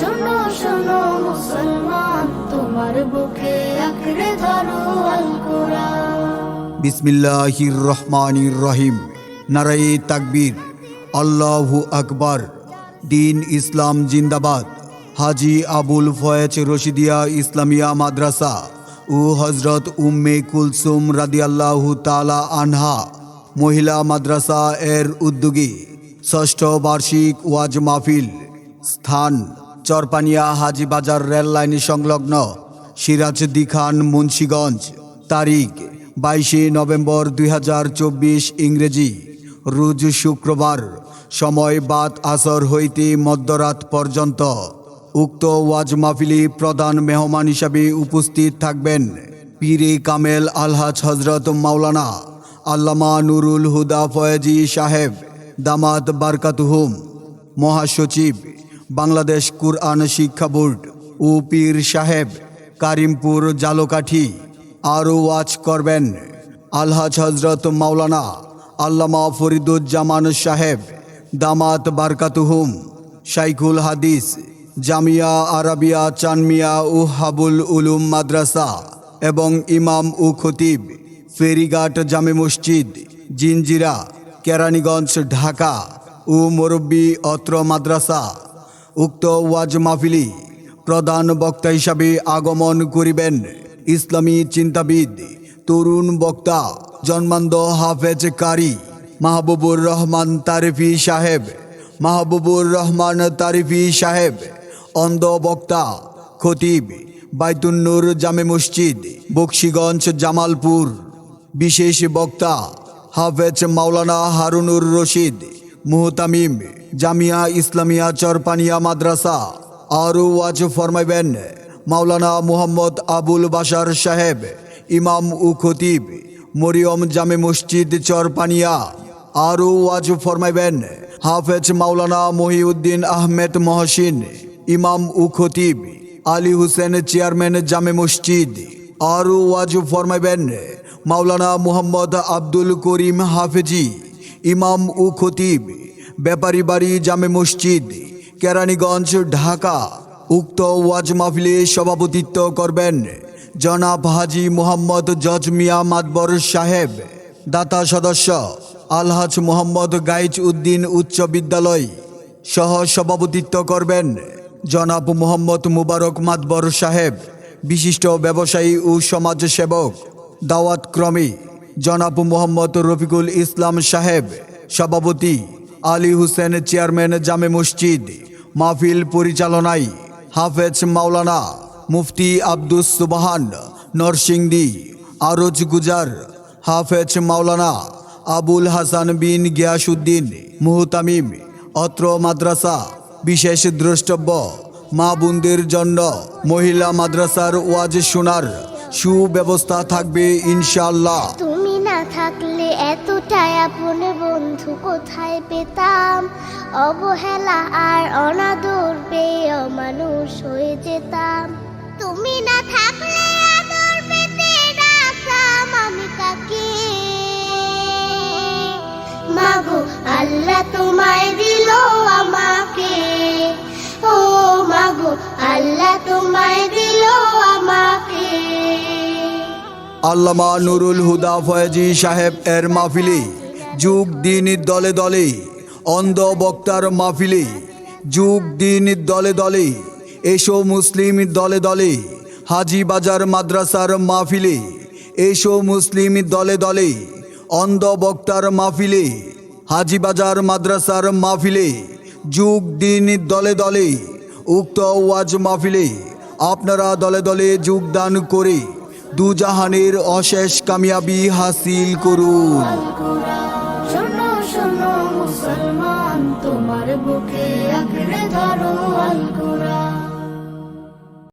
শোনো শোনো, মুসলমান, তোমার বুকে আঁকড়ে ধরো আল বিসমিল্লাহির রহমানির রহিম। নারাই তাকবীর। আল্লাহু আকবার। দিন ইসলাম জিন্দাবাদ। হাজি আবুল ফয়েজ রশিদিয়া ইসলামিয়া মাদ্রাসা ও হজরত উম্মে কুলসুম রাদিয়াল্লাহু তালা আনহা মহিলা মাদ্রাসা এর উদ্যোগী ষষ্ঠ বার্ষিক ওয়াজ মাহফিল স্থান চরপানিয়া হাজিবাজার রেল লাইন সংলগ্ন সিরাজদি খান মুন্সীগঞ্জ। তারিখ, বাইশে নভেম্বর দুই হাজার চব্বিশ ইংরেজি। রুজ শুক্রবার, সময় বাদ আসর হইতে মধ্যরাত পর্যন্ত। উক্ত ওয়াজ মাহফিলি প্রধান মেহমান হিসাবে উপস্থিত থাকবেন পীরে কামেল আলহাজ হজরত মাওলানা আল্লামা নুরুল হুদা ফয়েজি সাহেব, দামাত বারকাতুহুম, মহাসচিব বাংলাদেশ কুরআন শিক্ষা বোর্ড ও পীর সাহেব, কারিমপুর জালোকাঠি আরও ওয়াজ করবেন। আলহাজ হজরত মাওলানা আল্লামা ফরিদুজ্জামান সাহেব, দামাত বারকাতুহুম, শাইখুল হাদিস, জামিয়া আরাবিয়া চানমিয়া ও হাবুল উলুম মাদ্রাসা এবং ইমাম ও খতিব, ফেরিঘাট জামে মসজিদ, জিনজিরা, কেরানীগঞ্জ, ঢাকা ও মুরব্বী অত্র মাদ্রাসা। উক্ত ওয়াজ মাহফিলি প্রধান বক্তা হিসাবে আগমন করিবেন। ইসলামী চিন্তাবিদ, তরুণ বক্তা, জন্মান্ধ হাফেজ কারি মাহবুবুর রহমান তারিফি সাহেব, মাহবুবুর রহমান তারিফি সাহেব, অন্ধ বক্তা, খতিব, বাইতুন্নুর জামে মসজিদ, বক্সিগঞ্জ জামালপুর, বিশেষ বক্তা, হাফেজ মাওলানা হারুনুর রশিদ মুহতামিম জামিয়া ইসলামিয়া চরপানিয়া মাদ্রাসা। আরও ওয়াজ ফরমাইবেন মাওলানা মুহাম্মদ আবুল বাশার সাহেব, ইমাম উ খতিব, মরিয়ম জামে মসজিদ চরপানিয়া। আরও ওয়াজ ফরমাইবেন হাফেজ মাওলানা মহিউদ্দিন আহমেদ মহসিন, ইমাম উ খতিব, আলী হুসেন চেয়ারম্যান জামে মসজিদ। আরও ওয়াজ ফরমাইবেন মাওলানা মুহাম্মদ আব্দুল করিম হাফেজি। ইমাম উ খতিব, ব্যাপারী বাড়ি জামে মসজিদ, কেরানীগঞ্জ, ঢাকা। উক্ত ওয়াজ মাহফিলে সভাপতিত্ব করবেন জনাব হাজি মোহাম্মদ জজমিয়া মাদবর সাহেব, দাতা সদস্য আলহাজ মোহাম্মদ গাইজ উদ্দিন উচ্চ বিদ্যালয়। সহ সভাপতিত্ব করবেন জনাব মোহাম্মদ মুবারক মাদবর সাহেব, বিশিষ্ট ব্যবসায়ী ও সমাজসেবক দাওয়াত ক্রমে জনাব মোহাম্মদ রফিকুল ইসলাম সাহেব, সভাপতি আলী হুসেন, চেয়ারম্যান জামে মসজিদ, মাহফিল পরিচালনায় হাফেজ মাওলানা মুফতি আব্দুস সুবাহান, নরসিংদী, আরজ গুজার, হাফেজ মাওলানা আবুল হাসান বিন গিয়াসুদ্দিন মুহতামিম, অত্র মাদ্রাসা, বিশেষ দ্রষ্টব্য, মা বোনদের জন্য মহিলা মাদ্রাসার ওয়াজ শোনার সুব্যবস্থা থাকবে ইনশাআল্লাহ। এতটাই আপন বন্ধু কোথায় পেতাম? অবহেলা আর অনাদর পেয়ে মানুষ হয়ে যেতাম। তুমি না থাকলে আল্লামা নুরুল হুদা ফয়েজি সাহেব এর মাহফিলে, যুগ দিন দলে দলে, অন্ধ বক্তার মাহফিলে, যুগ দিন দলে দলে, এসো মুসলিম দলে দলে, হাজি বাজার মাদ্রাসার মাহফিলে, এসো মুসলিম দলে দলে, অন্ধ বক্তার মাহফিলে, হাজি বাজার মাদ্রাসার মাহফিলে, যুগ দিন দলে দলে, উক্ত ওয়াজ মাহফিলে, আপনারা দলে দলে যোগদান করে। দুজাহানের অশেষ কামিয়াবি হাসিল করুন। তোমার বুকে ধরো আল কোরআন